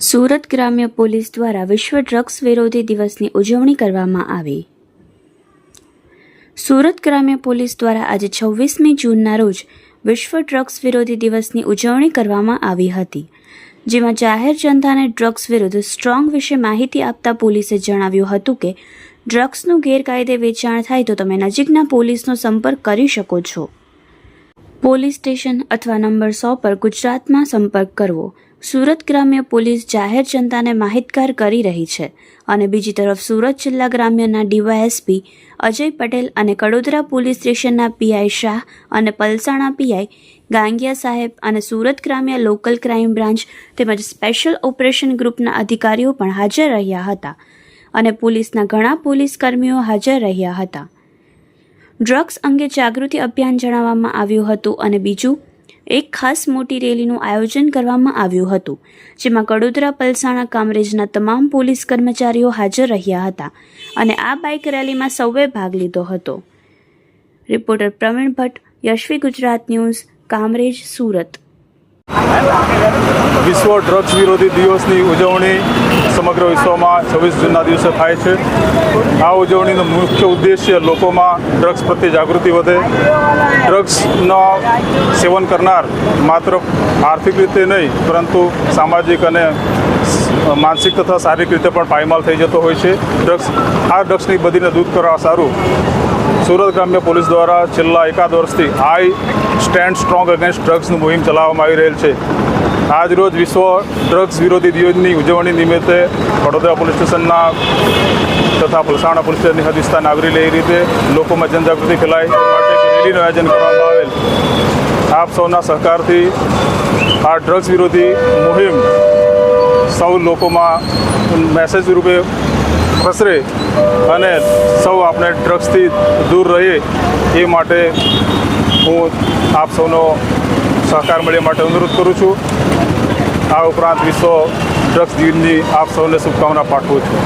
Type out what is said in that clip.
સુરત ગ્રામ્ય પોલીસ દ્વારા વિશ્વ ડ્રગ્સ વિરોધી દિવસની ઉજવણી કરવામાં આવી. સુરત ગ્રામ્ય પોલીસ દ્વારા આજે છવ્વીસમી જૂનના રોજ વિશ્વ ડ્રગ્સ વિરોધી દિવસની ઉજવણી કરવામાં આવી હતી, જેમાં જાહેર જનતાને ડ્રગ્સ વિરુદ્ધ સ્ટ્રોંગ વિશે માહિતી આપતા પોલીસે જણાવ્યું હતું કે ડ્રગ્સનું ગેરકાયદે વેચાણ થાય તો તમે નજીકના પોલીસનો સંપર્ક કરી શકો છો. પોલીસ સ્ટેશન અથવા નંબર સો પર ગુજરાતમાં સંપર્ક કરવો. સુરત ગ્રામ્ય પોલીસ જાહેર જનતાને માહિતગાર કરી રહી છે અને બીજી તરફ સુરત જિલ્લા ગ્રામ્યના ડીવાયએસપી અજય પટેલ અને કડોદરા પોલીસ સ્ટેશનના પીઆઈ શાહ અને પલસાણા પીઆઈ ગાંગિયા સાહેબ અને સુરત ગ્રામ્ય લોકલ ક્રાઇમ બ્રાન્ચ તેમજ સ્પેશિયલ ઓપરેશન ગ્રુપના અધિકારીઓ પણ હાજર રહ્યા હતા. અને પોલીસના ઘણા પોલીસ કર્મીઓ હાજર રહ્યા હતા. ડ્રગ્સ અંગે જાગૃતિ અભિયાન જણાવવામાં આવ્યું હતું અને બીજું, એક ખાસ મોટી રેલીનું આયોજન કરવામાં આવ્યું હતું, જેમાં કડોદરા, પલસાણા, કામરેજના તમામ પોલીસ કર્મચારીઓ હાજર રહ્યા હતા અને આ બાઇક રેલીમાં સૌએ ભાગ લીધો હતો. Reporter Praveen Bhatt, Yashvi Gujarat news, Kamrej, Surat. વિશ્વ ડ્રગ્સ વિરોધી દિવસની ઉજવણી સમગ્ર વિશ્વમાં છવ્વીસ જૂનના દિવસે થાય છે. આ ઉજવણીનો મુખ્ય ઉદ્દેશ્ય લોકોમાં ડ્રગ્સ પ્રત્યે જાગૃતિ વધે. ડ્રગ્સનો સેવન કરનાર માત્ર આર્થિક રીતે નહીં, પરંતુ સામાજિક અને માનસિક તથા શારીરિક રીતે પણ પાયમાલ થઈ જતો હોય છે. ડ્રગ્સ આ ડ્રગ્સની બધીને દૂર કરવા સારું સુરત ગ્રામ્ય પોલીસ દ્વારા છેલ્લા એકાદ વર્ષથી આઈ સ્ટેન્ડ સ્ટ્રોંગ અગેન્સ્ટ ડ્રગ્સનું મુહિમ ચલાવવામાં આવી રહેલ છે. આજરોજ વિશ્વ ડ્રગ્સ વિરોધી દિવસની ઉજવણી નિમિત્તે વડોદરા પોલીસ સ્ટેશનના તથા પલસાણા પોલીસ સ્ટેશનની હદ વિસ્તારને આવરી લે રીતે લોકોમાં જનજાગૃતિ ફેલાય માટે રેલીનું આયોજન કરવામાં આવેલ. આપ સૌના સહકારથી આ ડ્રગ્સ વિરોધી મુહિમ સૌ લોકોમાં મેસેજ રૂપે પ્રસરે અને સૌ આપણે ડ્રગ્સથી દૂર રહીએ એ માટે હું આપ સૌનો સહકાર મળે માટે અનુરોધ કરું છું. આ ઉપરાંત વિશ્વ ડ્રગ્સ દિનની આપ સૌને શુભકામના પાઠવું છું.